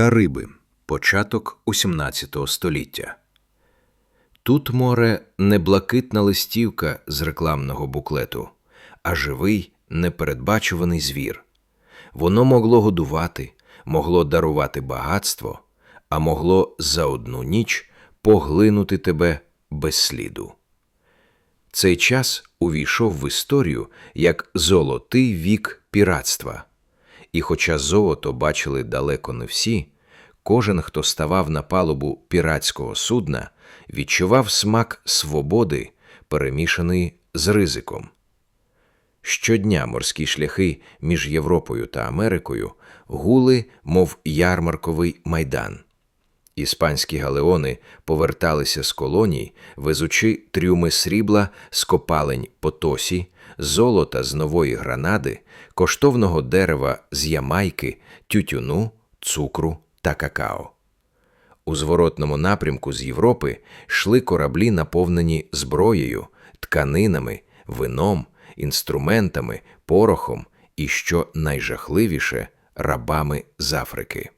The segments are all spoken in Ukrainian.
Кариби. Початок XVIII століття. Тут море не блакитна листівка з рекламного буклету, а живий, непередбачуваний звір. Воно могло годувати, могло дарувати багатство, а могло за одну ніч поглинути тебе без сліду. Цей час увійшов в історію як золотий вік піратства. І хоча золото бачили далеко не всі, кожен, хто ставав на палубу піратського судна, відчував смак свободи, перемішаний з ризиком. Щодня морські шляхи між Європою та Америкою гули, мов ярмарковий майдан. Іспанські галеони поверталися з колоній, везучи трюми срібла з копалень Потосі, золота з нової гранади, коштовного дерева з Ямайки, тютюну, цукру та какао. У зворотному напрямку з Європи йшли кораблі, наповнені зброєю, тканинами, вином, інструментами, порохом і, що найжахливіше, рабами з Африки.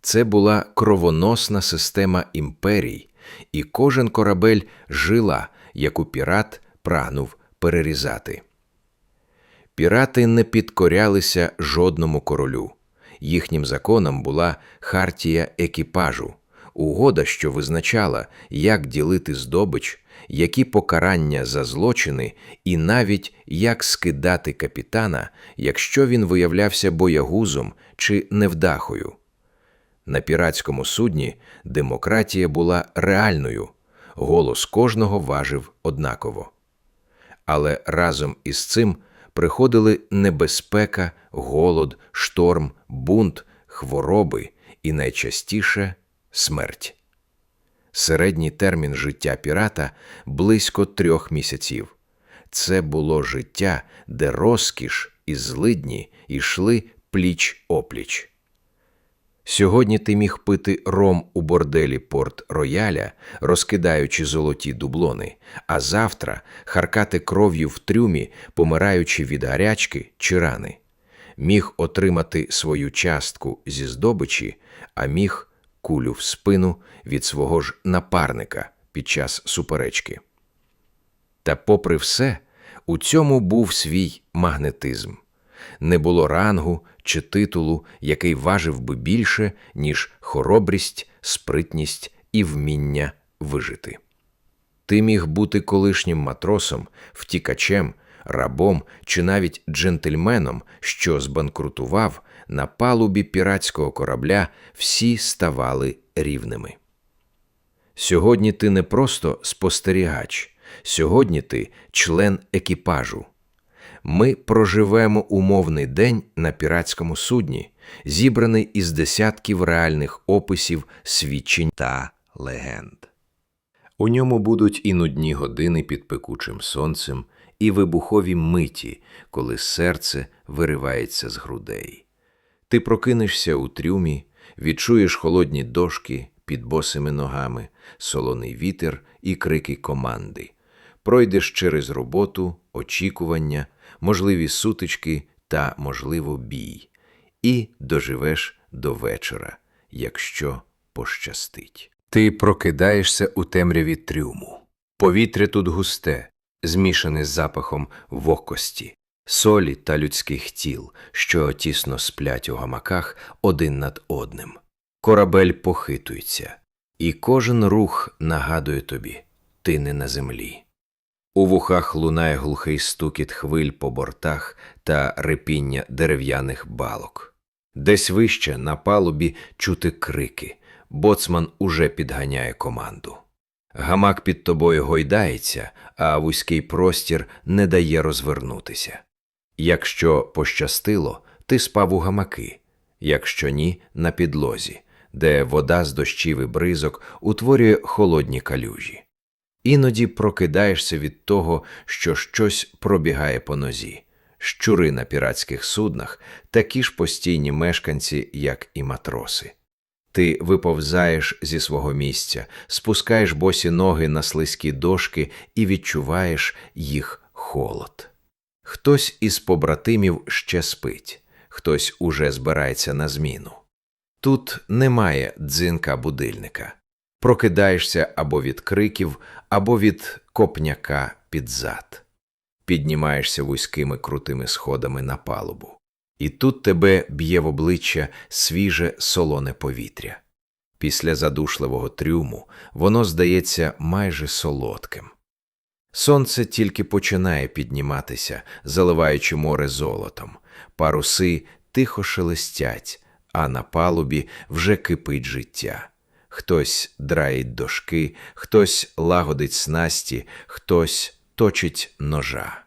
Це була кровоносна система імперій, і кожен корабель жила, яку пірат прагнув перерізати. Пірати не підкорялися жодному королю. Їхнім законом була хартія екіпажу, угода, що визначала, як ділити здобич, які покарання за злочини, і навіть як скидати капітана, якщо він виявлявся боягузом чи невдахою. На піратському судні демократія була реальною, голос кожного важив однаково. Але разом із цим приходили небезпека, голод, шторм, бунт, хвороби і найчастіше смерть. Середній термін життя пірата близько трьох місяців. Це було життя, де розкіш і злидні йшли пліч опліч. Сьогодні ти міг пити ром у борделі Порт Рояля, розкидаючи золоті дублони, а завтра харкати кров'ю в трюмі, помираючи від гарячки чи рани. Міг отримати свою частку зі здобичі, а міг кулю в спину від свого ж напарника під час суперечки. Та, попри все, у цьому був свій магнетизм. Не було рангу чи титулу, який важив би більше, ніж хоробрість, спритність і вміння вижити. Ти міг бути колишнім матросом, втікачем, рабом чи навіть джентльменом, що збанкрутував, на палубі піратського корабля всі ставали рівними. Сьогодні ти не просто спостерігач, сьогодні ти член екіпажу. Ми проживемо умовний день на піратському судні, зібраний із десятків реальних описів, свідчень та легенд. У ньому будуть і нудні години під пекучим сонцем, і вибухові миті, коли серце виривається з грудей. Ти прокинешся у трюмі, відчуєш холодні дошки під босими ногами, солоний вітер і крики команди. Пройдеш через роботу, очікування, можливі сутички та, можливо, бій, і доживеш до вечора, якщо пощастить. Ти прокидаєшся у темряві трюму. Повітря тут густе, змішане з запахом вогкості, солі та людських тіл, що тісно сплять у гамаках один над одним. Корабель похитується, і кожен рух нагадує тобі ти не на землі. У вухах лунає глухий стукіт хвиль по бортах та рипіння дерев'яних балок. Десь вище на палубі чути крики. Боцман уже підганяє команду. Гамак під тобою гойдається, а вузький простір не дає розвернутися. Якщо пощастило, ти спав у гамаки, якщо ні, на підлозі, де вода з дощів і бризок утворює холодні калюжі. Іноді прокидаєшся від того, що щось пробігає по нозі. Щури на піратських суднах такі ж постійні мешканці, як і матроси. Ти виповзаєш зі свого місця, спускаєш босі ноги на слизькі дошки і відчуваєш їх холод. Хтось із побратимів ще спить, хтось уже збирається на зміну. Тут немає дзинка будильника. Прокидаєшся або від криків, або від копняка під зад. Піднімаєшся вузькими крутими сходами на палубу. І тут тебе б'є в обличчя свіже солоне повітря. Після задушливого трюму воно здається майже солодким. Сонце тільки починає підніматися, заливаючи море золотом. Паруси тихо шелестять, а на палубі вже кипить життя. Хтось драїть дошки, хтось лагодить снасті, хтось точить ножа.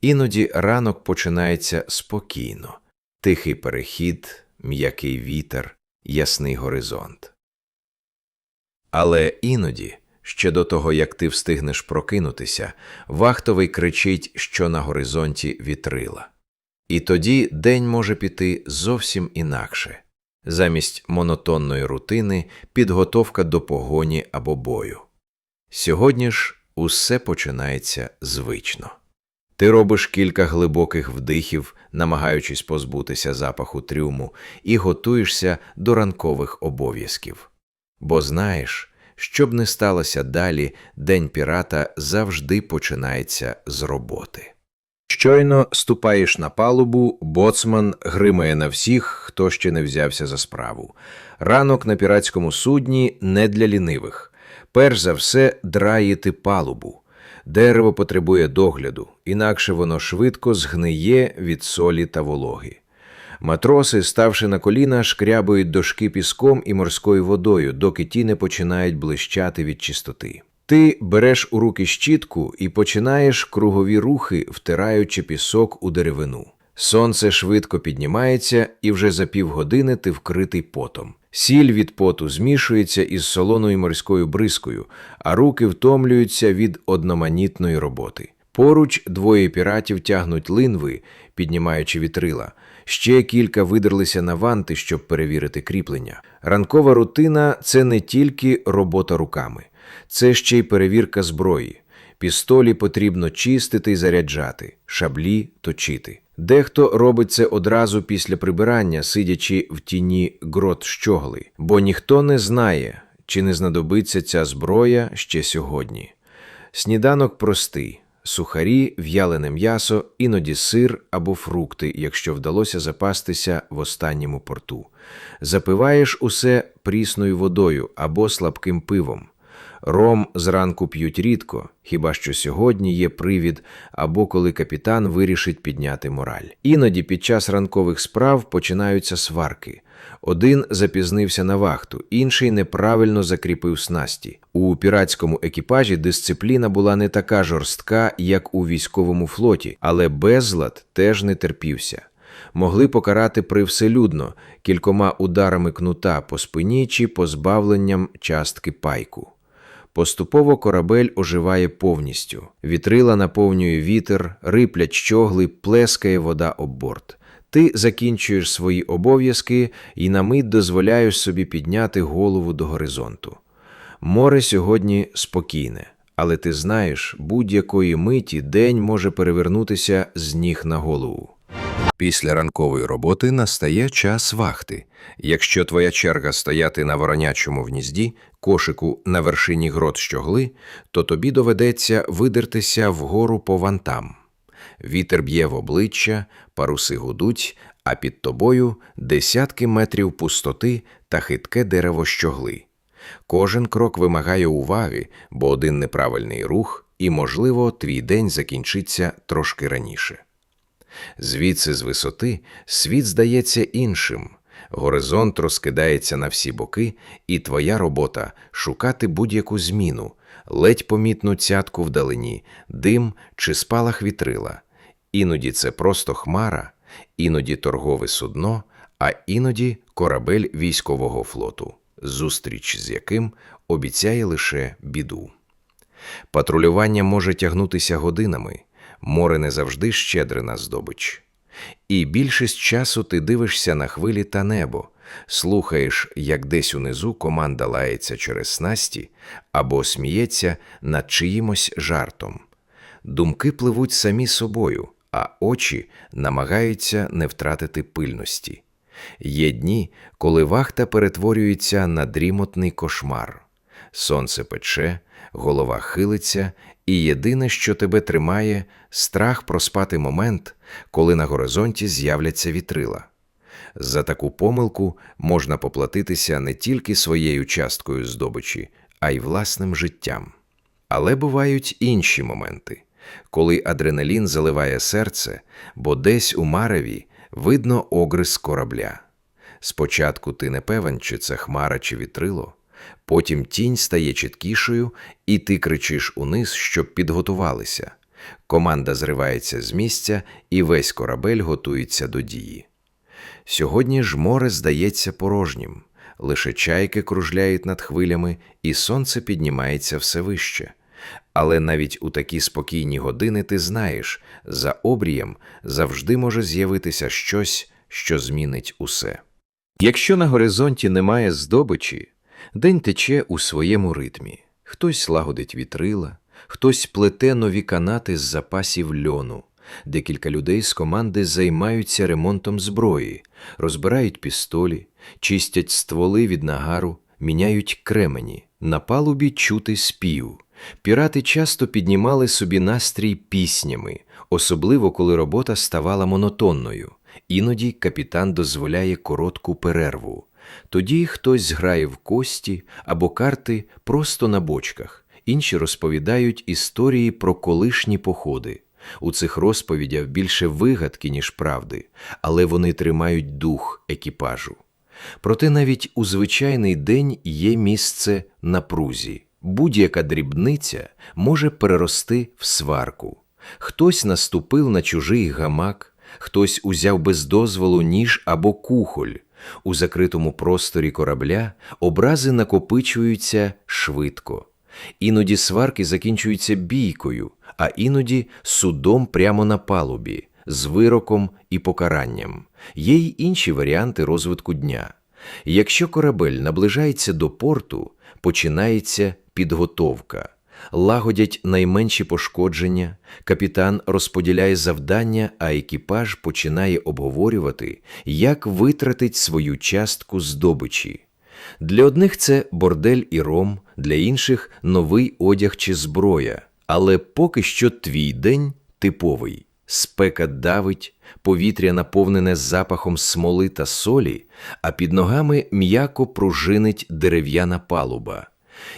Іноді ранок починається спокійно, тихий перехід, м'який вітер, ясний горизонт. Але іноді, ще до того, як ти встигнеш прокинутися, вахтовий кричить, що на горизонті вітрила. І тоді день може піти зовсім інакше. Замість монотонної рутини підготовка до погоні або бою. Сьогодні ж усе починається звично. Ти робиш кілька глибоких вдихів, намагаючись позбутися запаху трюму, і готуєшся до ранкових обов'язків. Бо знаєш, що б не сталося далі, день пірата завжди починається з роботи. Щойно ступаєш на палубу, боцман гримає на всіх, хто ще не взявся за справу. Ранок на піратському судні не для лінивих. Перш за все, драїти палубу. Дерево потребує догляду, інакше воно швидко згниє від солі та вологи. Матроси, ставши на коліна, шкрябують дошки піском і морською водою, доки ті не починають блищати від чистоти. Ти береш у руки щітку і починаєш кругові рухи, втираючи пісок у деревину. Сонце швидко піднімається, і вже за півгодини ти вкритий потом. Сіль від поту змішується із солоною морською бризкою, а руки втомлюються від одноманітної роботи. Поруч двоє піратів тягнуть линви, піднімаючи вітрила. Ще кілька видерлися на ванти, щоб перевірити кріплення. Ранкова рутина це не тільки робота руками, це ще й перевірка зброї. Пістолі потрібно чистити й заряджати, шаблі точити. Дехто робить це одразу після прибирання, сидячи в тіні грот щогли, бо ніхто не знає, чи не знадобиться ця зброя ще сьогодні. Сніданок простий: сухарі, в'ялене м'ясо, іноді сир або фрукти, якщо вдалося запастися в останньому порту. Запиваєш усе прісною водою або слабким пивом. Ром зранку п'ють рідко, хіба що сьогодні є привід, або коли капітан вирішить підняти мораль. Іноді під час ранкових справ починаються сварки. Один запізнився на вахту, інший неправильно закріпив снасті. У піратському екіпажі дисципліна була не така жорстка, як у військовому флоті, але безлад теж не терпівся. Могли покарати привселюдно кількома ударами кнута по спині чи позбавленням частки пайку. Поступово корабель оживає повністю. Вітрила наповнює вітер, риплять щогли, плескає вода об борт. Ти закінчуєш свої обов'язки і на мить дозволяєш собі підняти голову до горизонту. Море сьогодні спокійне, але ти знаєш, будь-якої миті день може перевернутися з ніг на голову. Після ранкової роботи настає час вахти. Якщо твоя черга стояти на воронячому гнізді, кошику на вершині грот щогли, то тобі доведеться видертися вгору по вантам. Вітер б'є в обличчя, паруси гудуть, а під тобою десятки метрів пустоти та хитке дерево щогли. Кожен крок вимагає уваги, бо один неправильний рух, і, можливо, твій день закінчиться трошки раніше. Звідси з висоти світ здається іншим. Горизонт розкидається на всі боки, і твоя робота шукати будь-яку зміну, ледь помітну цятку вдалині, дим чи спалах вітрила. Іноді це просто хмара, іноді торгове судно, а іноді корабель військового флоту, зустріч з яким обіцяє лише біду. Патрулювання може тягнутися годинами, море не завжди щедре на здобич. І більшість часу ти дивишся на хвилі та небо, слухаєш, як десь унизу команда лається через снасті або сміється над чиїмось жартом. Думки пливуть самі собою, а очі намагаються не втратити пильності. Є дні, коли вахта перетворюється на дрімотний кошмар. Сонце пече, голова хилиться, і єдине, що тебе тримає, страх проспати момент, коли на горизонті з'являться вітрила. За таку помилку можна поплатитися не тільки своєю часткою здобичі, а й власним життям. Але бувають інші моменти, коли адреналін заливає серце, бо десь у мареві видно огрис корабля. Спочатку ти не певен, чи це хмара, чи вітрило, потім тінь стає чіткішою, і ти кричиш униз, щоб підготувалися. Команда зривається з місця, і весь корабель готується до дії. Сьогодні ж море здається порожнім, лише чайки кружляють над хвилями, і сонце піднімається все вище. Але навіть у такі спокійні години ти знаєш, за обрієм завжди може з'явитися щось, що змінить усе. Якщо на горизонті немає здобичі, день тече у своєму ритмі. Хтось лагодить вітрила, хтось плете нові канати з запасів льону. Декілька людей з команди займаються ремонтом зброї, розбирають пістолі, чистять стволи від нагару, міняють кремені, на палубі чути спів. Пірати часто піднімали собі настрій піснями, особливо коли робота ставала монотонною. Іноді капітан дозволяє коротку перерву. Тоді хтось грає в кості або карти просто на бочках, інші розповідають історії про колишні походи. У цих розповідях більше вигадки, ніж правди, але вони тримають дух екіпажу. Проте навіть у звичайний день є місце напрузі. Будь-яка дрібниця може перерости в сварку. Хтось наступив на чужий гамак, хтось узяв без дозволу ніж або кухоль. У закритому просторі корабля образи накопичуються швидко. Іноді сварки закінчуються бійкою, а іноді судом прямо на палубі, з вироком і покаранням. Є й інші варіанти розвитку дня. Якщо корабель наближається до порту, починається підготовка. Лагодять найменші пошкодження, капітан розподіляє завдання, а екіпаж починає обговорювати, як витратить свою частку здобичі. Для одних це бордель і ром, для інших новий одяг чи зброя. Але поки що твій день типовий. Спека давить, повітря наповнене запахом смоли та солі, а під ногами м'яко пружинить дерев'яна палуба.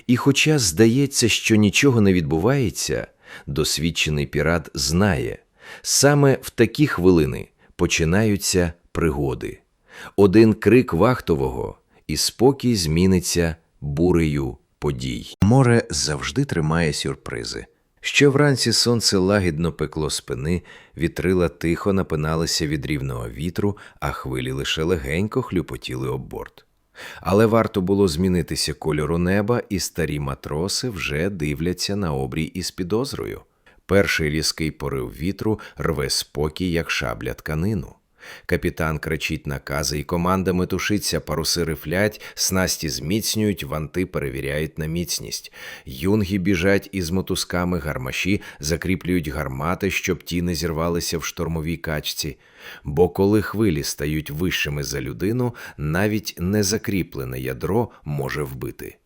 І, хоча здається, що нічого не відбувається, досвідчений пірат знає, саме в такі хвилини починаються пригоди. Один крик вахтового, і спокій зміниться бурею подій. Море завжди тримає сюрпризи. Ще вранці сонце лагідно пекло спини, вітрила тихо напиналися від рівного вітру, а хвилі лише легенько хлюпотіли об борт. Але варто було змінитися кольору неба, і старі матроси вже дивляться на обрій із підозрою. Перший різкий порив вітру рве спокій, як шабля тканину. Капітан кричить накази, і команда метушиться, паруси рифлять, снасті зміцнюють, ванти перевіряють на міцність. Юнги біжать із мотузками, гармаші закріплюють гармати, щоб ті не зірвалися в штормовій качці. Бо коли хвилі стають вищими за людину, навіть незакріплене ядро може вбити.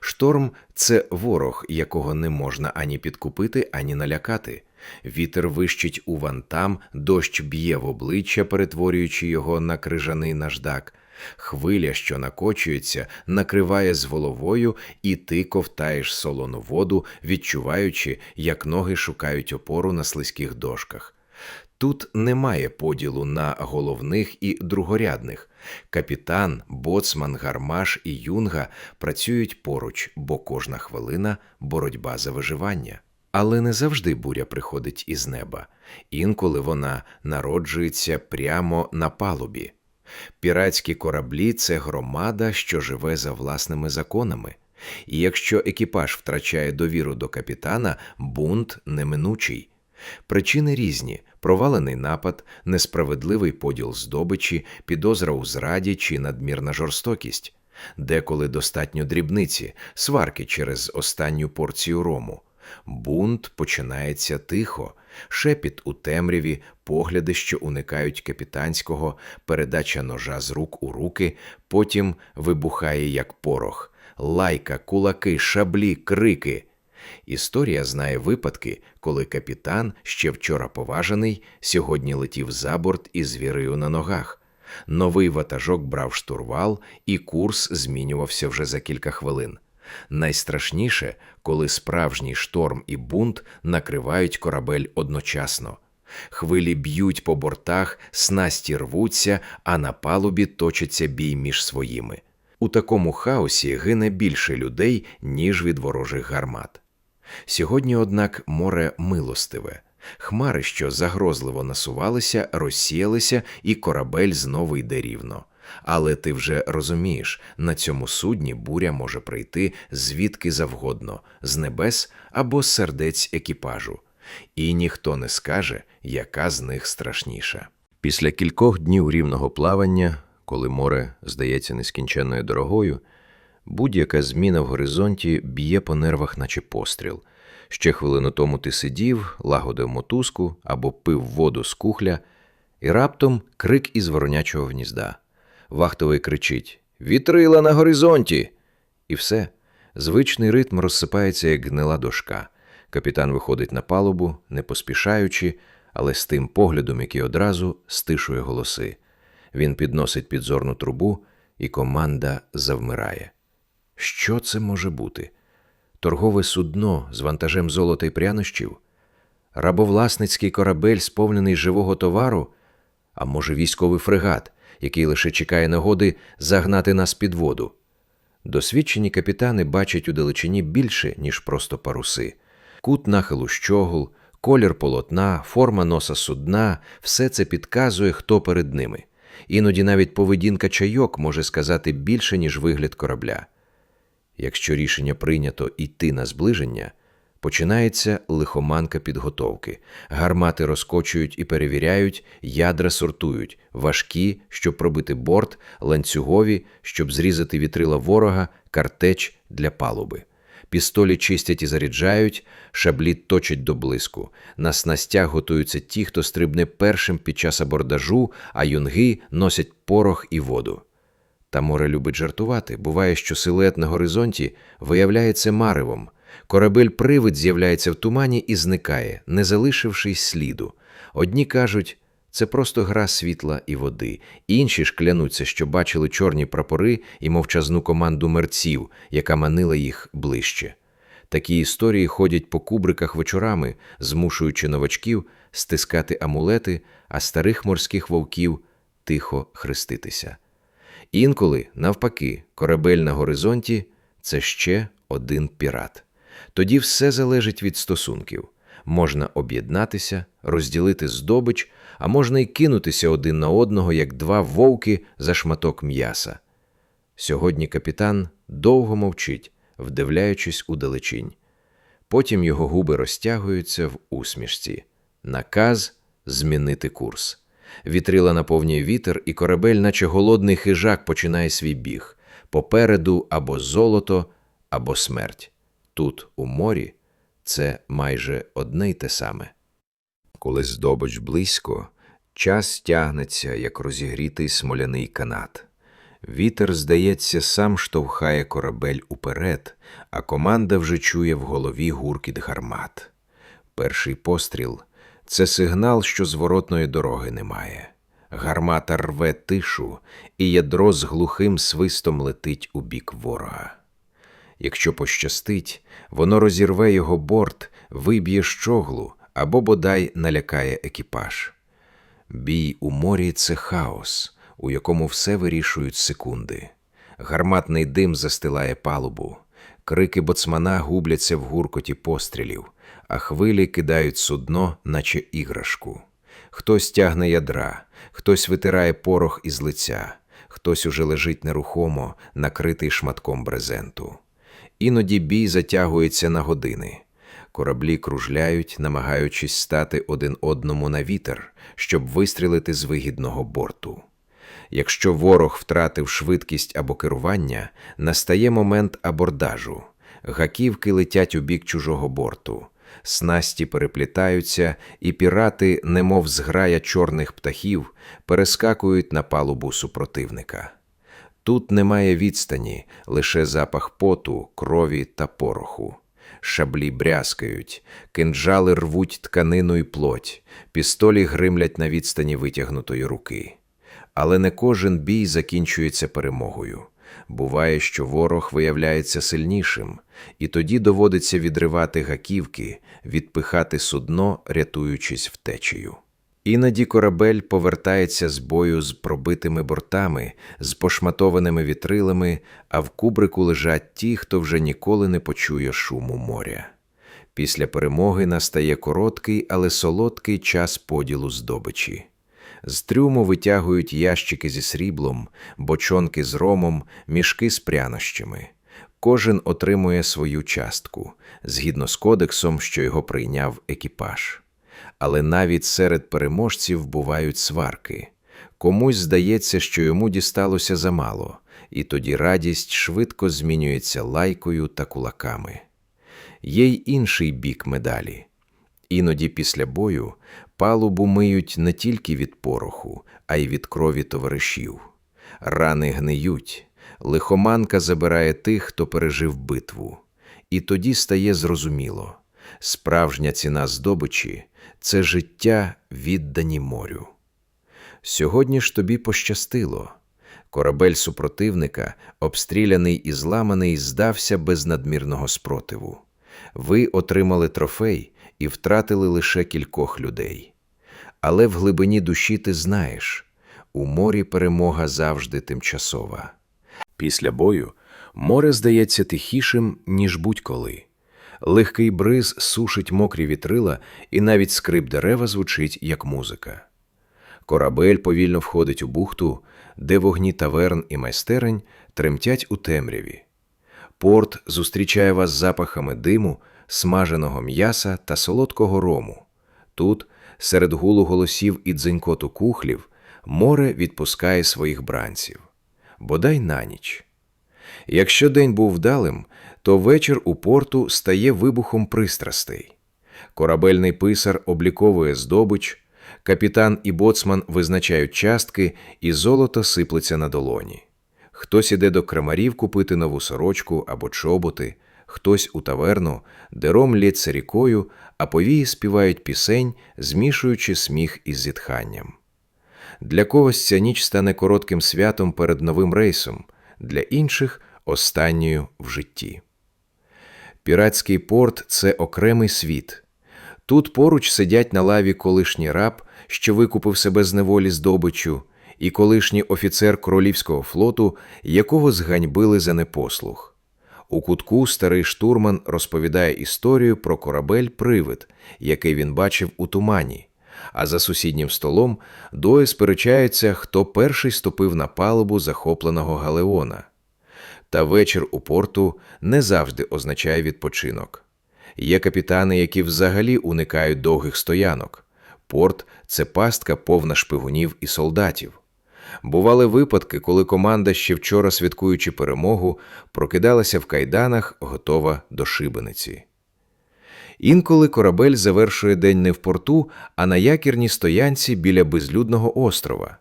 Шторм це ворог, якого не можна ані підкупити, ані налякати. Вітер вищить у вантам, дощ б'є в обличчя, перетворюючи його на крижаний наждак. Хвиля, що накочується, накриває з головою, і ти ковтаєш солону воду, відчуваючи, як ноги шукають опору на слизьких дошках. Тут немає поділу на головних і другорядних. Капітан, боцман, гармаш і юнга працюють поруч, бо кожна хвилина боротьба за виживання. Але не завжди буря приходить із неба, інколи вона народжується прямо на палубі. Піратські кораблі це громада, що живе за власними законами, і якщо екіпаж втрачає довіру до капітана, бунт неминучий. Причини різні: провалений напад, несправедливий поділ здобичі, підозра у зраді чи надмірна жорстокість, деколи достатньо дрібниці, сварки через останню порцію рому. Бунт починається тихо, Шепіт у темряві, погляди, що уникають капітанського, передача ножа з рук у руки, потім вибухає як порох, лайка, кулаки, шаблі, крики. Історія знає випадки, коли капітан, ще вчора поважений, сьогодні летів за борт із вірою на ногах. Новий ватажок брав штурвал, і курс змінювався вже за кілька хвилин. Найстрашніше, коли справжній шторм і бунт накривають корабель одночасно. Хвилі б'ють по бортах, снасті рвуться, а на палубі точиться бій між своїми. У такому хаосі гине більше людей, ніж від ворожих гармат. Сьогодні, однак, море милостиве. Хмари, що загрозливо насувалися, розсіялися, і корабель знову йде рівно. Але ти вже розумієш, на цьому судні буря може прийти звідки завгодно, з небес або з сердець екіпажу, і ніхто не скаже, яка з них страшніша. Після кількох днів рівного плавання, коли море здається нескінченною дорогою, будь-яка зміна в горизонті б'є по нервах, наче постріл. Ще хвилину тому ти сидів, лагодив мотузку або пив воду з кухля, і раптом крик із воронячого гнізда. Вахтовий кричить Вітрила на горизонті! І все. Звичний ритм розсипається, як гнила дошка. Капітан виходить на палубу, не поспішаючи, але з тим поглядом, який одразу стишує голоси. Він підносить підзорну трубу, і команда завмирає. Що це може бути? Торгове судно з вантажем золота й прянощів? Рабовласницький корабель, сповнений живого товару? А може, військовий фрегат, який лише чекає нагоди загнати нас під воду? Досвідчені капітани бачать у далечині більше, ніж просто паруси. Кут нахилу щогул, колір полотна, форма носа судна все це підказує, хто перед ними. Іноді навіть поведінка чайок може сказати більше, ніж вигляд корабля. Якщо рішення прийнято йти на зближення, починається лихоманка підготовки. Гармати розкочують і перевіряють, ядра сортують, важкі, щоб пробити борт, ланцюгові, щоб зрізати вітрила ворога, картеч для палуби. Пістолі чистять і заряджають, шаблі точать до блиску. На снастях готуються ті, хто стрибне першим під час абордажу, а юнги носять порох і воду. Та море любить жартувати. Буває, що силует на горизонті виявляється маревом. Корабель-привид з'являється в тумані і зникає, не залишивши сліду. Одні кажуть, це просто гра світла і води, інші ж клянуться, що бачили чорні прапори і мовчазну команду мерців, яка манила їх ближче. Такі історії ходять по кубриках вечорами, змушуючи новачків стискати амулети, а старих морських вовків тихо хреститися. Інколи, навпаки, корабель на горизонті це ще один пірат. Тоді все залежить від стосунків. Можна об'єднатися, розділити здобич, а можна й кинутися один на одного, як два вовки за шматок м'яса. Сьогодні капітан довго мовчить, вдивляючись у далечінь. Потім його губи розтягуються в усмішці. Наказ змінити курс. Вітрила наповнює вітер, і корабель, наче голодний хижак, починає свій біг. Попереду або золото, або смерть. Тут, у морі, це майже одне й те саме. Коли здобич близько, час тягнеться, як розігрітий смоляний канат. Вітер, здається, сам штовхає корабель уперед, а команда вже чує в голові гуркіт гармат. Перший постріл це сигнал, що зворотної дороги немає. Гармата рве тишу, і ядро з глухим свистом летить у бік ворога. Якщо пощастить, воно розірве його борт, виб'є щоглу або бодай налякає екіпаж. Бій у морі це хаос, у якому все вирішують секунди. Гарматний дим застилає палубу, крики боцмана губляться в гуркоті пострілів, а хвилі кидають судно, наче іграшку. Хтось тягне ядра, хтось витирає порох із лиця, хтось уже лежить нерухомо, накритий шматком брезенту. Іноді бій затягується на години. Кораблі кружляють, намагаючись стати один одному на вітер, щоб вистрілити з вигідного борту. Якщо ворог втратив швидкість або керування, настає момент абордажу. Гаківки летять у бік чужого борту. Снасті переплітаються, і пірати, немов зграя чорних птахів, перескакують на палубу супротивника. Тут немає відстані, лише запах поту, крові та пороху. Шаблі брязкають, кинджали рвуть тканину і плоть, пістолі гримлять на відстані витягнутої руки. Але не кожен бій закінчується перемогою. Буває, що ворог виявляється сильнішим, і тоді доводиться відривати гаківки, відпихати судно, рятуючись втечею. Іноді корабель повертається з бою з пробитими бортами, з пошматованими вітрилами, а в кубрику лежать ті, хто вже ніколи не почує шуму моря. Після перемоги настає короткий, але солодкий час поділу здобичі. З трюму витягують ящики зі сріблом, бочонки з ромом, мішки з прянощами. Кожен отримує свою частку згідно з кодексом, що його прийняв екіпаж. Але навіть серед переможців бувають сварки. Комусь здається, що йому дісталося замало, і тоді радість швидко змінюється лайкою та кулаками. Є й інший бік медалі. Іноді після бою палубу миють не тільки від пороху, а й від крові товаришів. Рани гниють, лихоманка забирає тих, хто пережив битву. І тоді стає зрозуміло справжня ціна здобичі це життя, віддані морю. Сьогодні ж тобі пощастило. Корабель супротивника, обстріляний і зламаний, здався без надмірного спротиву. Ви отримали трофей і втратили лише кількох людей. Але в глибині душі ти знаєш у морі перемога завжди тимчасова. Після бою море здається тихішим, ніж будь-коли. Легкий бриз сушить мокрі вітрила, і навіть скрип дерева звучить як музика. Корабель повільно входить у бухту, де вогні таверн і майстерень тремтять у темряві. Порт зустрічає вас запахами диму, смаженого м'яса та солодкого рому. Тут, серед гулу голосів і дзенькоту кухлів, море відпускає своїх бранців. Бодай на ніч. Якщо день був вдалим, то вечір у порту стає вибухом пристрастей. Корабельний писар обліковує здобич, капітан і боцман визначають частки, і золото сиплеться на долоні. Хтось іде до крамарів купити нову сорочку або чоботи, хтось у таверну, де ром лється рікою, а повії співають пісень, змішуючи сміх із зітханням. Для когось ця ніч стане коротким святом перед новим рейсом, для інших останньою в житті. Піратський порт це окремий світ. Тут поруч сидять на лаві колишній раб, що викупив себе з неволі здобичу, і колишній офіцер королівського флоту, якого зганьбили за непослух. У кутку старий штурман розповідає історію про корабель Привид, який він бачив у тумані. А за сусіднім столом двоє сперечаються, хто перший ступив на палубу захопленого галеона. Та вечір у порту не завжди означає відпочинок. Є капітани, які взагалі уникають довгих стоянок. Порт це пастка повна шпигунів і солдатів. Бували випадки, коли команда, ще вчора святкуючи перемогу, прокидалася в кайданах, готова до шибениці. Інколи корабель завершує день не в порту, а на якірній стоянці біля безлюдного острова.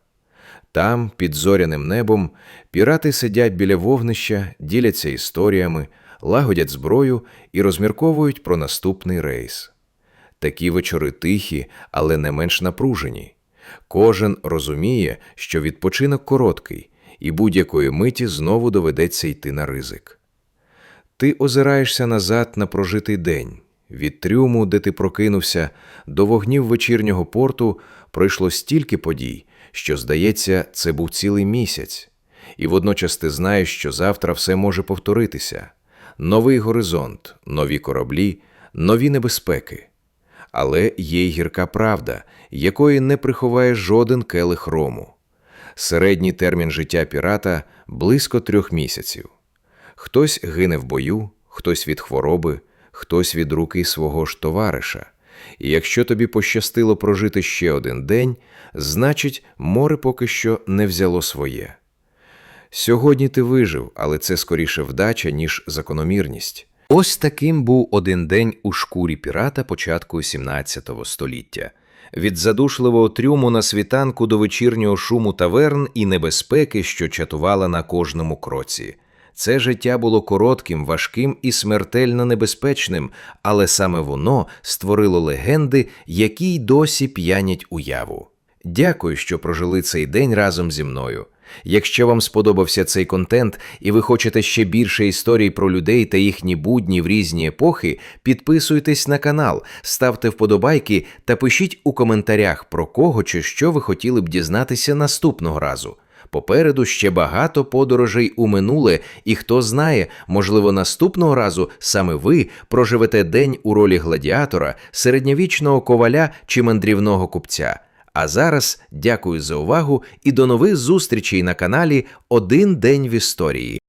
Там, під зоряним небом, пірати сидять біля вогнища, діляться історіями, лагодять зброю і розмірковують про наступний рейс. Такі вечори тихі, але не менш напружені. Кожен розуміє, що відпочинок короткий, і будь-якої миті знову доведеться йти на ризик. Ти озираєшся назад на прожитий день. Від трюму, де ти прокинувся, до вогнів вечірнього порту пройшло стільки подій, що, здається, це був цілий місяць, і водночас ти знаєш, що завтра все може повторитися новий горизонт, нові кораблі, нові небезпеки. Але є й гірка правда, якої не приховає жоден келих рому. Середній термін життя пірата близько трьох місяців. Хтось гине в бою, хтось від хвороби, хтось від руки свого ж товариша. І якщо тобі пощастило прожити ще один день, значить, море поки що не взяло своє. Сьогодні ти вижив, але це скоріше вдача, ніж закономірність. Ось таким був один день у шкурі пірата початку 17 століття. Від задушливого трюму на світанку до вечірнього шуму таверн і небезпеки, що чатувала на кожному кроці. Це життя було коротким, важким і смертельно небезпечним, але саме воно створило легенди, які й досі п'янять уяву. Дякую, що прожили цей день разом зі мною. Якщо вам сподобався цей контент і ви хочете ще більше історій про людей та їхні будні в різні епохи, підписуйтесь на канал, ставте вподобайки та пишіть у коментарях про кого чи що ви хотіли б дізнатися наступного разу. Попереду ще багато подорожей у минуле, і хто знає, можливо, наступного разу саме ви проживете день у ролі гладіатора, середньовічного коваля чи мандрівного купця. А зараз дякую за увагу і до нових зустрічей на каналі Один день в історії.